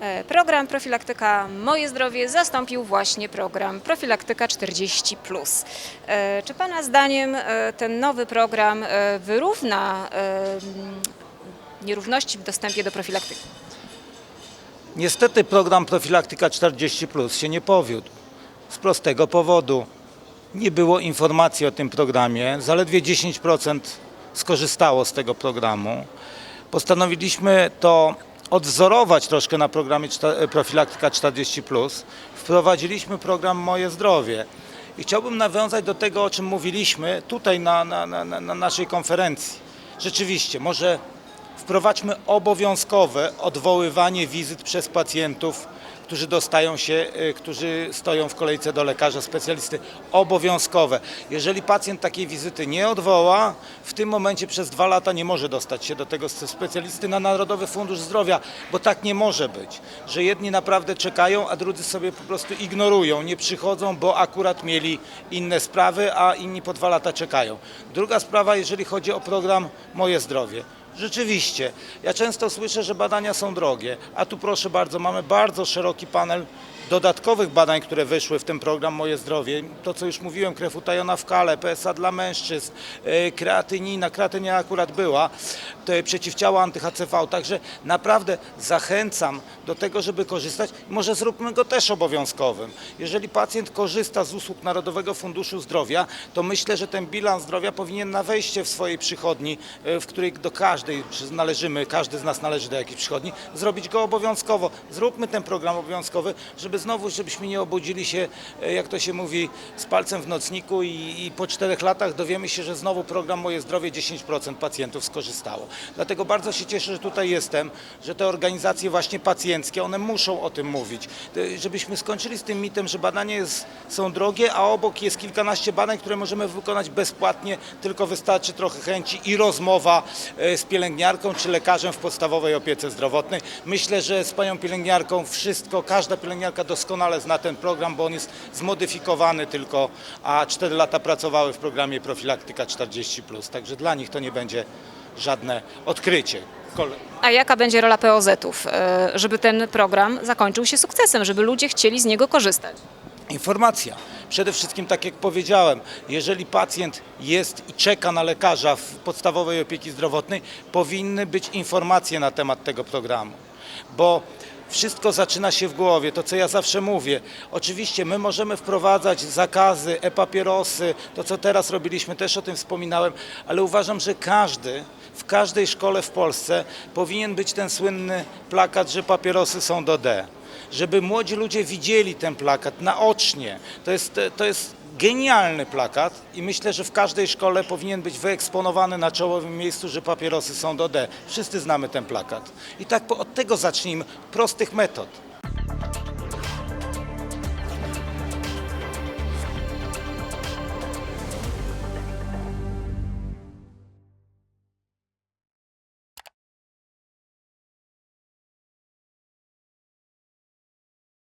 E, Program Profilaktyka Moje Zdrowie zastąpił właśnie program Profilaktyka 40. E, Czy Pana zdaniem e, ten nowy program wyrówna nierówności w dostępie do profilaktyki? Niestety program Profilaktyka 40 się nie powiódł. Z prostego powodu. Nie było informacji o tym programie. Zaledwie 10% skorzystało z tego programu. Postanowiliśmy to odwzorować troszkę na programie czta- Profilaktyka 40. Wprowadziliśmy program Moje Zdrowie. I chciałbym nawiązać do tego, o czym mówiliśmy tutaj na, na, na na naszej konferencji. Rzeczywiście, może Wprowadźmy obowiązkowe odwoływanie wizyt przez pacjentów, którzy dostają się, y, którzy stoją w kolejce do lekarza specjalisty. Obowiązkowe. Jeżeli pacjent takiej wizyty nie odwoła, w tym momencie przez dwa lata nie może dostać się do tego specjalisty na Narodowy Fundusz Zdrowia, bo tak nie może być, że jedni naprawdę czekają, a drudzy sobie po prostu ignorują, nie przychodzą, bo akurat mieli inne sprawy, a inni po dwa lata czekają. Druga sprawa, jeżeli chodzi o program Moje Zdrowie. Rzeczywiście, ja często słyszę, że badania są drogie, a tu proszę bardzo, mamy bardzo szeroki panel dodatkowych badań, które wyszły w ten program Moje Zdrowie. To, co już mówiłem, krew utajona w kale, PSA dla mężczyzn, e, kreatynina, kreatynina akurat była, te przeciwciała anty-HCV, także naprawdę zachęcam do tego, żeby korzystać. Może zróbmy go też obowiązkowym. Jeżeli pacjent korzysta z usług Narodowego Funduszu Zdrowia, to myślę, że ten bilans zdrowia powinien na wejście w swojej przychodni, e, w której do każdej należymy, każdy z nas należy do jakiejś przychodni, zrobić go obowiązkowo. Zróbmy ten program obowiązkowy, żeby znowu, żebyśmy nie obudzili się, e, jak to się mówi, z palcem w nocniku i, i po czterech latach dowiemy się, że znowu program Moje Zdrowie 10% pacjentów skorzystało. Dlatego bardzo się cieszę, że tutaj jestem, że te organizacje właśnie one muszą o tym mówić, żebyśmy skończyli z tym mitem, że badania jest, są drogie, a obok jest kilkanaście badań, które możemy wykonać bezpłatnie, tylko wystarczy trochę chęci i rozmowa e, z pielęgniarką czy lekarzem w podstawowej opiece zdrowotnej. Myślę, że z panią pielęgniarką wszystko, każda pielęgniarka doskonale zna ten program, bo on jest zmodyfikowany tylko, a 4 lata pracowały w programie Profilaktyka 40+, także dla nich to nie będzie żadne odkrycie. A jaka będzie rola POZ-ów, e, żeby ten program zakończył się sukcesem, żeby ludzie chcieli z niego korzystać? Informacja. Przede wszystkim, tak jak powiedziałem, jeżeli pacjent jest i czeka na lekarza w podstawowej opieki zdrowotnej, powinny być informacje na temat tego programu. Bo wszystko zaczyna się w głowie, to co ja zawsze mówię. Oczywiście my możemy wprowadzać zakazy, e-papierosy, to co teraz robiliśmy, też o tym wspominałem, ale uważam, że każdy, w każdej szkole w Polsce powinien być ten słynny plakat, że papierosy są do D żeby młodzi ludzie widzieli ten plakat naocznie. To jest, to jest genialny plakat i myślę, że w każdej szkole powinien być wyeksponowany na czołowym miejscu, że papierosy są do D. Wszyscy znamy ten plakat. I tak od tego zacznijmy, prostych metod.